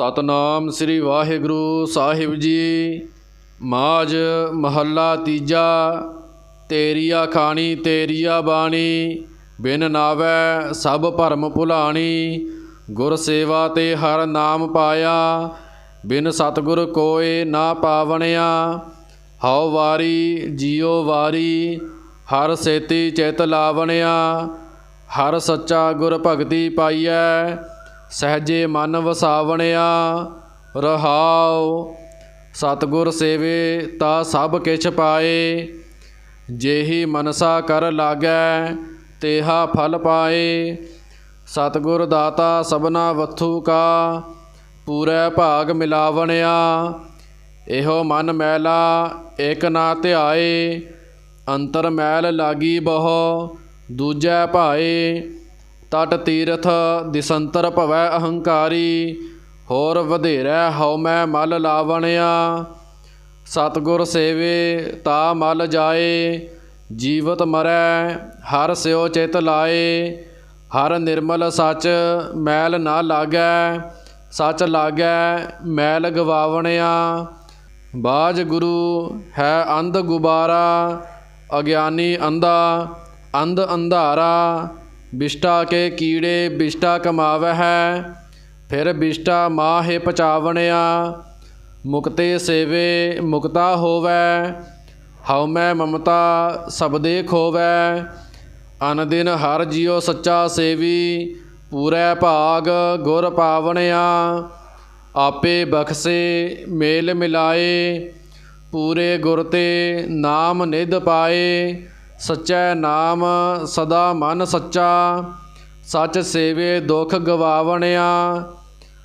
ਸਤਨਾਮ ਸ੍ਰੀ ਵਾਹਿਗੁਰੂ ਸਾਹਿਬ ਜੀ। ਮਾਜ ਮਹੱਲਾ ਤੀਜਾ, ਤੇਰੀਆ ਖਾਣੀ, ਤੇਰੀਆ ਬਾਣੀ। ਬਿਨ ਨਾਵੈ ਸਭ ਭਰਮ ਭੁਲਾਣੀ। ਗੁਰ ਸੇਵਾ ਤੇ ਹਰ ਨਾਮ ਪਾਇਆ। ਬਿਨ ਸਤਿਗੁਰ ਕੋਏ ਨਾ ਪਾਵਣਿਆ। ਹਉ ਵਾਰੀ ਜੀਉ ਵਾਰੀ, ਹਰ ਸੇਤੀ ਚਿਤ ਲਾਵਣਿਆ। ਹਰ ਸੱਚਾ ਗੁਰ ਭਗਤੀ ਪਾਈਐ। ਸਹਜੇ ਮਨ ਵਸਾਵਣਿਆ, ਰਹਾਉ, ਸਤਿਗੁਰ ਸੇਵੇ ਤਾ ਸਭ ਕਿਛ ਪਾਏ। ਜੇਹੀ ਮਨਸਾ ਕਰ ਲਾਗੈ, ਤੇਹਾ ਫਲ ਪਾਏ। ਸਤਿਗੁਰ ਦਾਤਾ ਸਭਨਾ ਵਥੂ ਕਾ, ਪੂਰੈ ਭਾਗ ਮਿਲਾਵਣਿਆ। ਇਹੋ ਮਨ ਮੈਲਾ ਇਕ ਨਾ ਧਿਆਏ। ਅੰਤਰ ਮੈਲ ਲਾਗੀ ਬਹੁ, ਦੂਜੈ ਭਾਏ। ਤਟ ਤੀਰਥ ਦਿਸੰਤਰ ਭਵੈ ਅਹੰਕਾਰੀ, ਹੋਰ ਵਧੇਰੈ ਹਉ ਮੈਂ ਮਲ ਲਾਵਣਿਆ। ਸਤਿਗੁਰ ਸੇਵੇ ਤਾ ਮਲ ਜਾਏ, ਜੀਵਤ ਮਰੈ ਹਰ ਸਿਓ ਚਿਤ ਲਾਏ। ਹਰ ਨਿਰਮਲ ਸੱਚ ਮੈਲ ਨਾ ਲਾਗੈ, ਸੱਚ ਲਾਗੈ ਮੈਲ ਗਵਾਵਣਿਆ। ਬਾਜ ਗੁਰੂ ਹੈ ਅੰਧ ਗੁਬਾਰਾ, ਅਗਿਆਨੀ ਅੰਧਾ, ਅੰਧ ਅੰਧਾਰਾ। ਬਿਸ਼ਟਾ ਕੇ ਕੀੜੇ ਬਿਸ਼ਟਾ ਕਮਾਵੈ ਹੈ ਫਿਰ ਬਿਸ਼ਟਾ ਮਾਹੇ ਪਚਾਵਣਿਆ, ਮੁਕਤੇ ਸੇਵੇ ਮੁਕਤਾ ਹੋਵੈ, ਹਉ ਮੈਂ ਮਮਤਾ ਸਬਦੇ ਖੋਵੈ, ਅਨ ਦਿਨ ਹਰ ਜਿਉ ਸੱਚਾ ਸੇਵੀ, ਪੂਰੈ ਭਾਗ ਗੁਰ ਪਾਵਣਿਆ, ਆਪੇ ਬਖਸੇ ਮੇਲ ਮਿਲਾਏ, ਪੂਰੇ ਗੁਰ ਤੇ ਨਾਮ ਨਿਧ ਪਾਏ ਸਚੈ ਨਾਮ ਸਦਾ ਮਨ ਸੱਚਾ, ਸੱਚ ਸੇਵੇ ਦੁਖ ਗਵਾਵਣਿਆ।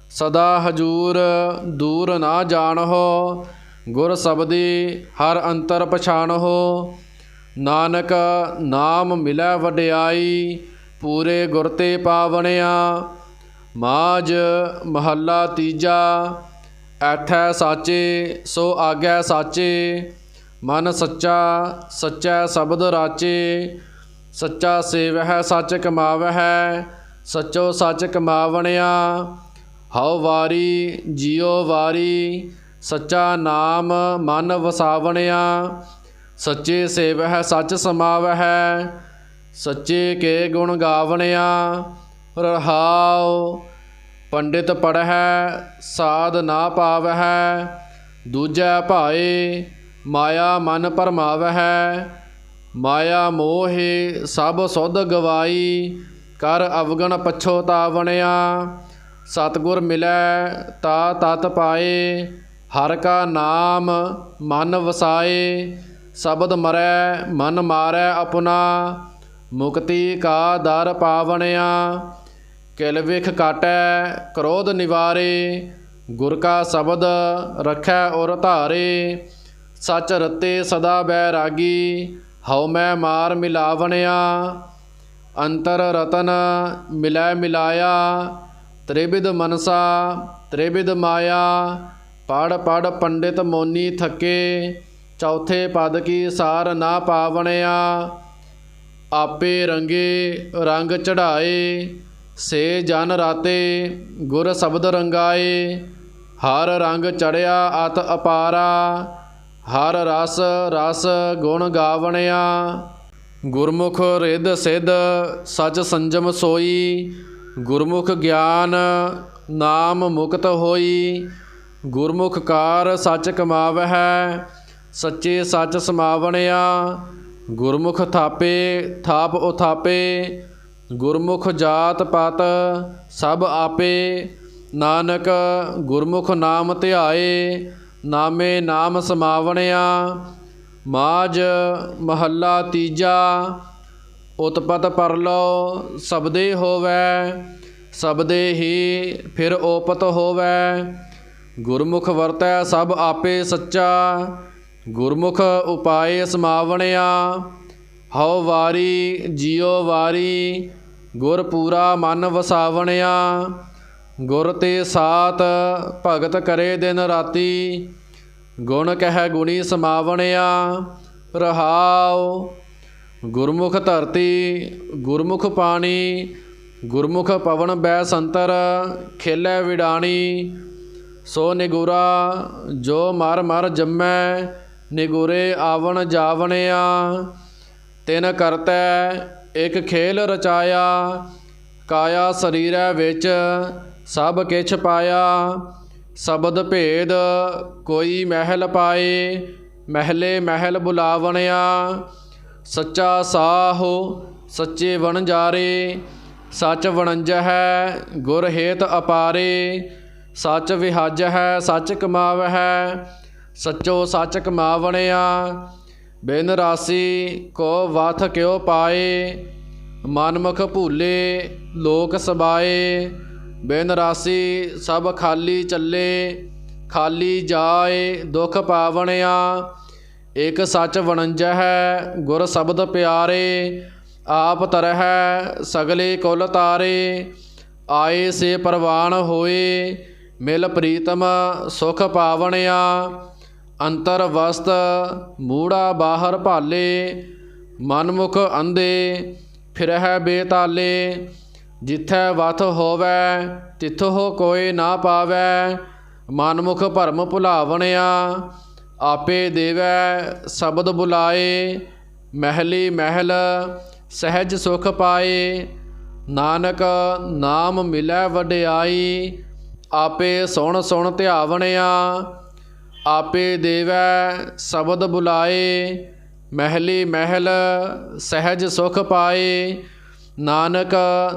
ਸਦਾ ਹਜੂਰ ਦੂਰ ਨਾ ਜਾਣਹੁ, ਗੁਰ ਸਬਦੀ ਹਰ ਅੰਤਰ ਪਛਾਣਹੁ। ਨਾਨਕ ਨਾਮ ਮਿਲੈ ਵਡਿਆਈ, ਪੂਰੇ ਗੁਰ ਤੇ ਪਾਵਣਿਆ। ਮਾਜ ਮਹੱਲਾ ਤੀਜਾ ਐਠੈ ਸਾਚੇ ਸੋ ਆਗੈ ਸਾਚੇ। ਮਨ ਸੱਚਾ ਸੱਚਾ ਸ਼ਬਦ ਰਾਚੇ, ਸੱਚਾ ਸੇਵਹਿ ਸੱਚ ਕਮਾਵਹਿ, ਸੱਚੋ ਸੱਚ ਕਮਾਵਣਿਆ, ਹਉ ਵਾਰੀ, ਜੀਉ ਵਾਰੀ, ਸੱਚਾ ਨਾਮ ਮਨ ਵਸਾਵਣਿਆ, ਸੱਚੇ ਸੇਵਹਿ ਸੱਚ ਸਮਾਵਹਿ, ਸੱਚੇ ਕੇ ਗੁਣ ਗਾਵਣਿਆ, ਰਹਾਉ ਪੰਡਿਤ ਪੜਹਿ, ਸਾਧ ਨਾ ਪਾਵਹਿ, ਦੂਜਾ ਭਾਏ ਮਾਇਆ ਮਨ ਪਰਮਾਵਹਿ, ਮਾਇਆ ਮੋਹਿ ਸਭ ਸੁਧ ਗਵਾਈ, ਕਰ ਅਵਗਣ ਪਛੋਤਾਵਣਿਆ ਸਤਗੁਰ ਮਿਲੈ, ਤਾ ਤਤ ਪਾਏ, ਹਰ ਕਾ ਨਾਮ ਮਨ ਵਸਾਏ। ਸ਼ਬਦ ਮਰੈ, ਮਨ ਮਾਰੈ ਆਪਣਾ, ਮੁਕਤੀ ਕਾ ਦਰ ਪਾਵਣਿਆ। ਕਿਲ ਵਿਖ ਕਾਟੈ, ਕ੍ਰੋਧ ਨਿਵਾਰੇ, ਗੁਰ ਕਾ ਸ਼ਬਦ ਰਖੈ ਔਰ ਧਾਰੇ। ਸਚ ਰਤੇ ਸਦਾ ਬੈਰਾਗੀ ਹਉ ਮੈਂ ਮਾਰ ਮਿਲਾਵਣਿਆ। ਅੰਤਰ ਰਤਨ ਮਿਲੈ ਮਿਲਾਇਆ, ਤ੍ਰਿਵਿਧ ਮਨਸਾ, ਤ੍ਰਿਵਿਧ ਮਾਇਆ। ਪੜ ਪੜ ਪੰਡਿਤ ਮੋਨੀ ਥਕੇ, ਚੌਥੇ ਪਦ ਕੀ ਸਾਰ ਨਾ ਪਾਵਣਿਆ। ਆਪੇ ਰੰਗੇ ਰੰਗ ਚੜਾਏ ਸੇ ਜਨ ਰਾਤੇ ਗੁਰ ਸ਼ਬਦ ਰੰਗਾਏ। ਹਰ ਰੰਗ ਚੜਿਆ ਅਤ ਅਪਾਰਾ ਹਰ ਰਸ ਰਸ ਗੁਣ ਗਾਵਣਿਆ। ਗੁਰਮੁਖ ਰਿੱਧ ਸਿੱਧ ਸਚ ਸੰਜਮ ਸੋਈ। ਗੁਰਮੁਖ ਗਿਆਨ ਨਾਮ ਮੁਕਤ ਹੋਈ। ਗੁਰਮੁਖ ਕਾਰ ਸੱਚ ਕਮਾਵਹਿ, ਸੱਚੇ ਸੱਚ ਸਮਾਵਣਿਆ। ਗੁਰਮੁਖ ਥਾਪੇ, ਥਾਪ ਉਥਾਪੇ। ਗੁਰਮੁਖ ਜਾਤ ਪਤ ਸਭ ਆਪੇ। ਨਾਨਕ ਗੁਰਮੁਖ ਨਾਮ ਧਿਆਏ। ਨਾਮੇ ਨਾਮ ਸਮਾਵਣਿਆ ਮਾਜ ਮਹੱਲਾ ਤੀਜਾ, ਉਤਪਤ ਪਰਲੋ ਸਬਦੇ ਹੋਵੈ, ਸਬਦੇ ਹੀ ਫਿਰ ਓਪਤ ਹੋਵੈ। ਗੁਰਮੁਖ ਵਰਤੈ ਸਭ ਆਪੇ ਸੱਚਾ, ਗੁਰਮੁਖ ਉਪਾਏ ਸਮਾਵਣਿਆ। ਹਉ ਵਾਰੀ, ਜੀਉ ਵਾਰੀ, ਗੁਰ ਪੂਰਾ ਮਨ ਵਸਾਵਣਿਆ। ਗੁਰ ਤੇ ਸਾਤ ਭਗਤ ਕਰੇ ਦਿਨ ਰਾਤੀ, ਗੁਣ ਕਹਿ ਗੁਣੀ ਸਮਾਵਣਿਆ, ਰਹਾਉ। ਗੁਰਮੁਖ ਧਰਤੀ, ਗੁਰਮੁਖ ਪਾਣੀ, ਗੁਰਮੁਖ ਪਵਨ ਬੈ ਸੰਤਰ, ਖੇਲੇ ਵਿਡਾਣੀ। ਸੋ ਨਿਗੁਰਾ, ਜੋ ਮਰ ਮਰ ਜੰਮੈ, ਨਿਗੁਰੇ ਆਵਣ ਜਾਵਣਿਆ। ਤਿਨ ਕਰਤੈ, ਇੱਕ ਖੇਲ ਰਚਾਇਆ ਕਾਇਆ ਸਰੀਰੈ ਵਿੱਚ ਸਭ ਕਿਛ ਪਾਇਆ, ਸ਼ਬਦ ਭੇਦ ਕੋਈ ਮਹਿਲ ਪਾਏ, ਮਹਿਲੇ ਮਹਿਲ ਬੁਲਾਵਣਿਆ, ਸੱਚਾ ਸਾਹੋ ਸੱਚੇ ਵਣਜਾਰੇ ਸੱਚ ਵਣੰਜ ਹੈ ਗੁਰ ਹੇਤ ਅਪਾਰੇ, ਸੱਚ ਵਿਹਜ ਹੈ ਸੱਚ ਕਮਾਵ ਹੈ ਸੱਚੋ ਸੱਚ ਕਮਾਵਣਿਆ, ਬਿਨ ਰਾਸੀ ਕੋ ਵਥ ਕਿਉ ਪਾਏ ਮਨਮੁਖ ਭੂਲੇ ਲੋਕ ਸਬਾਏ, ਬਿਨ ਰਾਸੀ ਸਭ ਖਾਲੀ ਚੱਲੇ, ਖਾਲੀ ਜਾਏ ਦੁਖ ਪਾਵਣਿਆ। ਇਕ ਸੱਚ ਵਣੰਜ ਹੈ, ਗੁਰ ਸ਼ਬਦ ਪਿਆਰੇ, ਆਪ ਤਰਹਿ ਸਗਲੇ ਕੁਲ ਤਾਰੇ। ਆਏ ਸੇ ਪ੍ਰਵਾਨ ਹੋਏ, ਮਿਲ ਪ੍ਰੀਤਮ ਸੁਖ ਪਾਵਣਿਆ। ਅੰਤਰ ਵਸਤ ਮੂੜਾ ਬਾਹਰ ਭਾਲੇ, ਮਨਮੁਖ ਅੰਧੇ ਫਿਰਹਿ ਬੇਤਾਲੇ, ਜਿੱਥੈ ਵਥ ਹੋਵੈ ਤਿੱਥੋ ਕੋਈ ਨਾ ਪਾਵੈ, ਮਨਮੁਖ ਭਰਮ ਭੁਲਾਵਣਿਆ, ਆਪੇ ਦੇਵੈ, ਸ਼ਬਦ ਬੁਲਾਏ, ਮਹਿਲੀ ਮਹਿਲ, ਸਹਿਜ ਸੁਖ ਪਾਏ, ਨਾਨਕ ਨਾਮ ਮਿਲੈ ਵਡਿਆਈ, ਆਪੇ ਸੁਣ ਸੁਣ ਧਿਆਵਣਿਆ, ਆਪੇ ਦੇਵੈ, ਸ਼ਬਦ ਬੁਲਾਏ ਮਹਿਲੀ ਮਹਿਲ ਸਹਿਜ ਸੁਖ ਪਾਏ, ਨਾਨਕ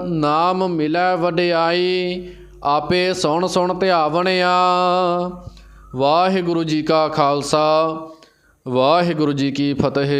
ਨਾਮ ਮਿਲੈ ਵਡਿਆਈ, ਆਪੇ ਸੁਣ ਸੁਣ ਧਿਆਵਣਿਆ ਵਾਹਿਗੁਰੂ ਜੀ ਕਾ ਖਾਲਸਾ, ਵਾਹਿਗੁਰੂ ਜੀ ਕੀ ਫਤਿਹ।